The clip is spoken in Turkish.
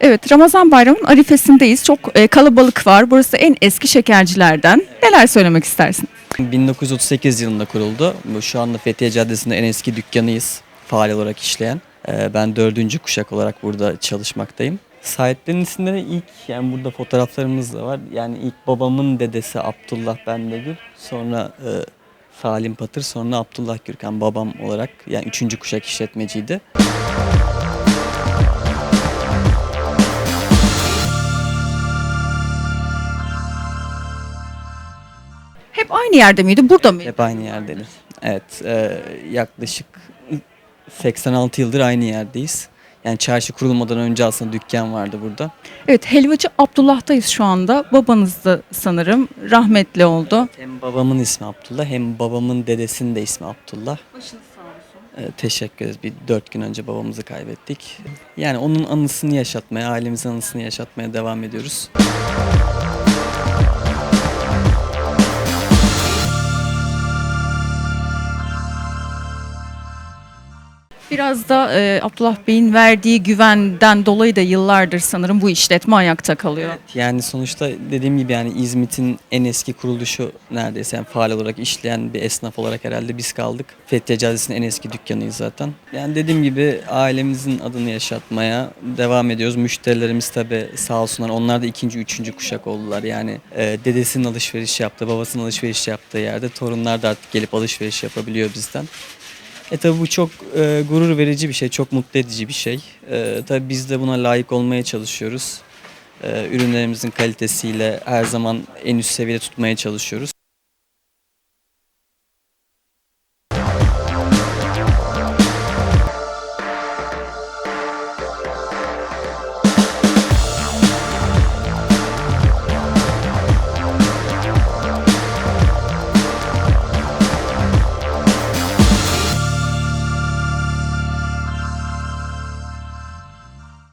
Evet, Ramazan bayramının arifesindeyiz. Çok e, kalabalık var. Burası en eski şekercilerden. Neler söylemek istersin? 1938 yılında kuruldu. Şu anda Fethiye Caddesi'nde en eski dükkanıyız faal olarak işleyen. Ee, Ben dördüncü kuşak olarak burada çalışmaktayım. Sahiplenilmesinde de ilk yani burada fotoğraflarımız da var. Yani ilk babamın dedesi Abdullah Bendegül. Sonra e, Salim Patır sonra Abdullah Gürkan babam olarak yani üçüncü kuşak işletmeciydi. Hep aynı yerde miydi? Burada mıydı? Hep aynı yerdeyiz. Evet e, yaklaşık 86 yıldır aynı yerdeyiz. Yani çarşı kurulmadan önce aslında dükkan vardı burada. Evet, helvacı Abdullah'tayız şu anda. Babanız da sanırım rahmetli oldu. Hem babamın ismi Abdullah hem babamın dedesinin de ismi Abdullah. Başınız sağ olsun. Ee, teşekkür ederiz. Bir dört gün önce babamızı kaybettik. Yani onun anısını yaşatmaya, ailemizin anısını yaşatmaya devam ediyoruz. Biraz da e, Abdullah Bey'in verdiği güvenden dolayı da yıllardır sanırım bu işletme ayakta kalıyor. Yani sonuçta dediğim gibi yani İzmit'in en eski kuruluşu neredeyse yani faal olarak işleyen bir esnaf olarak herhalde biz kaldık. Fethiye Caddesi'nin en eski dükkanıyız zaten. Yani dediğim gibi ailemizin adını yaşatmaya devam ediyoruz. Müşterilerimiz tabii sağ olsunlar onlar da ikinci, üçüncü kuşak oldular. Yani e, dedesinin alışveriş yaptığı, babasının alışveriş yaptığı yerde torunlar da artık gelip alışveriş yapabiliyor bizden. E tabi bu çok e, gurur verici bir şey, çok mutlu edici bir şey. E, tabi biz de buna layık olmaya çalışıyoruz. E, ürünlerimizin kalitesiyle her zaman en üst seviyede tutmaya çalışıyoruz.